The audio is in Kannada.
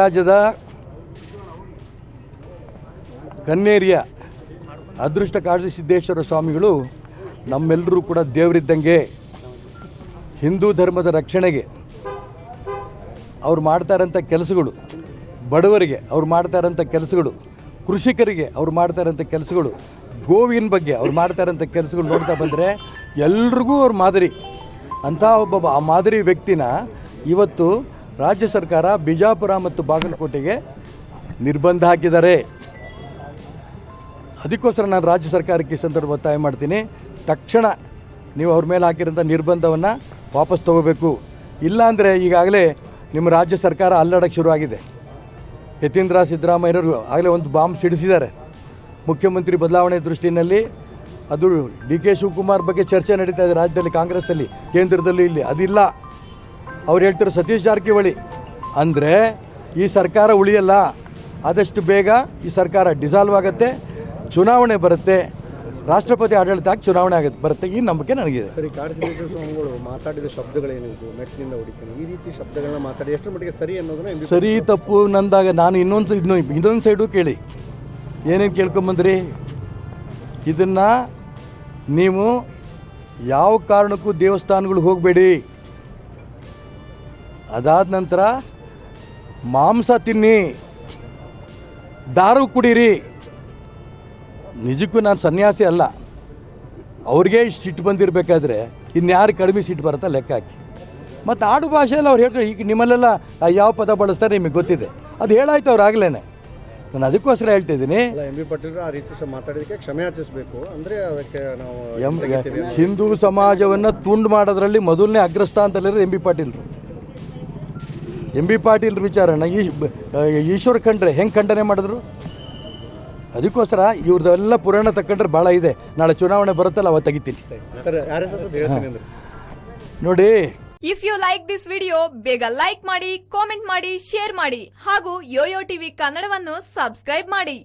ರಾಜ್ಯದ ಕನ್ನೇರಿಯ ಅದೃಷ್ಟ ಕಾಡಸಿದ್ದೇಶ್ವರ ಸ್ವಾಮಿಗಳು ನಮ್ಮೆಲ್ಲರೂ ಕೂಡ ದೇವರಿದ್ದಂಗೆ ಹಿಂದೂ ಧರ್ಮದ ರಕ್ಷಣೆಗೆ ಅವ್ರು ಮಾಡ್ತಾ ಇರೋಂಥ ಕೆಲಸಗಳು, ಬಡವರಿಗೆ ಅವ್ರು ಮಾಡ್ತಾ ಇರೋಂಥ ಕೆಲಸಗಳು, ಕೃಷಿಕರಿಗೆ ಅವ್ರು ಮಾಡ್ತಾ ಇರೋಂಥ ಕೆಲಸಗಳು, ಗೋವಿನ ಬಗ್ಗೆ ಅವ್ರು ಮಾಡ್ತಾ ಇರೋಂಥ ಕೆಲಸಗಳು ನೋಡ್ತಾ ಬಂದರೆ ಎಲ್ರಿಗೂ ಅವ್ರ ಮಾದರಿ. ಅಂಥ ಒಬ್ಬ ಆ ಮಾದರಿ ವ್ಯಕ್ತಿನ ಇವತ್ತು ರಾಜ್ಯ ಸರ್ಕಾರ ಬಿಜಾಪುರ ಮತ್ತು ಬಾಗಲಕೋಟೆಗೆ ನಿರ್ಬಂಧ ಹಾಕಿದ್ದಾರೆ. ಅದಕ್ಕೋಸ್ಕರ ನಾನು ರಾಜ್ಯ ಸರ್ಕಾರಕ್ಕೆ ಸಂದರ್ಭ ಒತ್ತಾಯ ಮಾಡ್ತೀನಿ. ತಕ್ಷಣ ನೀವು ಅವ್ರ ಮೇಲೆ ಹಾಕಿರೋಂಥ ನಿರ್ಬಂಧವನ್ನು ವಾಪಸ್ ತಗೋಬೇಕು. ಇಲ್ಲಾಂದರೆ ಈಗಾಗಲೇ ನಿಮ್ಮ ರಾಜ್ಯ ಸರ್ಕಾರ ಅಲ್ಲಾಡಕ್ಕೆ ಶುರುವಾಗಿದೆ. ಯತೀಂದ್ರ ಸಿದ್ದರಾಮಯ್ಯನವರು ಆಗಲೇ ಒಂದು ಬಾಂಬ್ ಸಿಡಿಸಿದ್ದಾರೆ. ಮುಖ್ಯಮಂತ್ರಿ ಬದಲಾವಣೆ ದೃಷ್ಟಿನಲ್ಲಿ ಅದು ಡಿ ಕೆ ಶಿವಕುಮಾರ್ ಬಗ್ಗೆ ಚರ್ಚೆ ನಡೀತಾ ಇದೆ ರಾಜ್ಯದಲ್ಲಿ, ಕಾಂಗ್ರೆಸ್ಸಲ್ಲಿ, ಕೇಂದ್ರದಲ್ಲಿ ಇಲ್ಲಿ. ಅದಿಲ್ಲ. ಅವ್ರು ಹೇಳ್ತಿರೋ ಸತೀಶ್ ಜಾರಕಿಹೊಳಿ. ಅಂದರೆ ಈ ಸರ್ಕಾರ ಉಳಿಯಲ್ಲ ಆದಷ್ಟು ಬೇಗ ಈ ಸರ್ಕಾರ ಡಿಸಾಲ್ವ್ ಆಗುತ್ತೆ ಚುನಾವಣೆ ಬರುತ್ತೆ ರಾಷ್ಟ್ರಪತಿ ಆಡಳಿತ ಆಗಿ ಚುನಾವಣೆ ಆಗುತ್ತೆ ಬರುತ್ತೆ ಈ ನಂಬಿಕೆ ನನಗಿದೆ. ಸರಿ ಕಾಡಸಿದ್ದೇಶ್ವರ ಸ್ವಾಮಿಗಳು ಮಾತಾಡಿದ ಶಬ್ದಗಳೇನಿದ್ದು ಮೆಟ್ಟಿನಿಂದ ಹೊಡಿತೀನಿ. ಈ ರೀತಿ ಶಬ್ದಗಳನ್ನ ಮಾತಾಡಿ ಎಷ್ಟು ಮಟ್ಟಿಗೆ ಸರಿ ಅನ್ನೋದನ್ನ ಸರಿ ತಪ್ಪು ನಂದಾಗ ನಾನು ಇನ್ನೊಂದು ಇನ್ನೊ ಇನ್ನೊಂದು ಸೈಡು ಕೇಳಿ. ಏನೇನು ಕೇಳ್ಕೊಂಬಂದ್ರಿ ಇದನ್ನು ನೀವು ಯಾವ ಕಾರಣಕ್ಕೂ ದೇವಸ್ಥಾನಗಳು ಹೋಗಬೇಡಿ. ಅದಾದ ನಂತರ ಮಾಂಸ ತಿನ್ನಿ ದಾರು ಕುಡೀರಿ. ನಿಜಕ್ಕೂ ನಾನು ಸನ್ಯಾಸಿ ಅಲ್ಲ. ಅವ್ರಿಗೆ ಇಷ್ಟು ಸಿಟ್ಟು ಬಂದಿರಬೇಕಾದ್ರೆ ಇನ್ಯಾರು ಕಡಿಮೆ ಸಿಟ್ಟು ಬರುತ್ತಾ ಲೆಕ್ಕ ಹಾಕಿ. ಮತ್ತು ಆಡು ಭಾಷೆಯಲ್ಲಿ ಅವ್ರು ಹೇಳ್ತಾರೆ ಈಗ ನಿಮ್ಮಲ್ಲೆಲ್ಲ ಯಾವ ಪದ ಬಳಸ್ತಾರೆ ನಿಮಗೆ ಗೊತ್ತಿದೆ. ಅದು ಹೇಳಾಯ್ತು ಅವ್ರು ಆಗಲೇ ನಾನು ಅದಕ್ಕೋಸ್ಕರ ಹೇಳ್ತಿದ್ದೀನಿ ಎಂ ಬಿ ಪಾಟೀಲ್ ಆ ರೀತಿ ಮಾತಾಡೋದಕ್ಕೆ ಮಾತಾಡಿದಕ್ಕೆ ಕ್ಷಮೆ ಯಾಚಿಸಬೇಕು ಅಂದ್ರೆ ಅದಕ್ಕೆ ನಾವು ಎಂ ಹಿಂದೂ ಸಮಾಜವನ್ನು ತುಂಡು ಮಾಡೋದ್ರಲ್ಲಿ ಮೊದಲನೇ ಅಗ್ರಸ್ಥಾನದಲ್ಲಿರೋದು ಎಂ ಬಿ ಪಾಟೀಲ್ರು. ಎಂ ಬಿ ಪಾಟೀಲ್ ವಿಚಾರ. ಈ ಈಶ್ವರ ಕಂಡ್ರೆ ಹೆಂಗೆ ಖಂಡನೆ ಮಾಡಿದ್ರು? ಅದಕ್ಕೋಸ್ಕರ ಇವ್ರದ್ದೆಲ್ಲ ಪುರಾಣ ತಕೊಂಡ್ರೆ ಭಾಳ ಇದೆ. ನಾಳೆ ಚುನಾವಣೆ ಬರುತ್ತಲ್ಲ ಅವತ್ತು ತೆಗಿತೀನಿ. ನೋಡಿ. If you like this video ಬೇಗ ಲೈಕ್ ಮಾಡಿ ಕಾಮೆಂಟ್ ಮಾಡಿ ಶೇರ್ ಮಾಡಿ ಹಾಗೂ ಯೋಯೋ ಟಿವಿ ಕನ್ನಡವನ್ನು ಸಬ್ಸ್ಕ್ರೈಬ್ ಮಾಡಿ.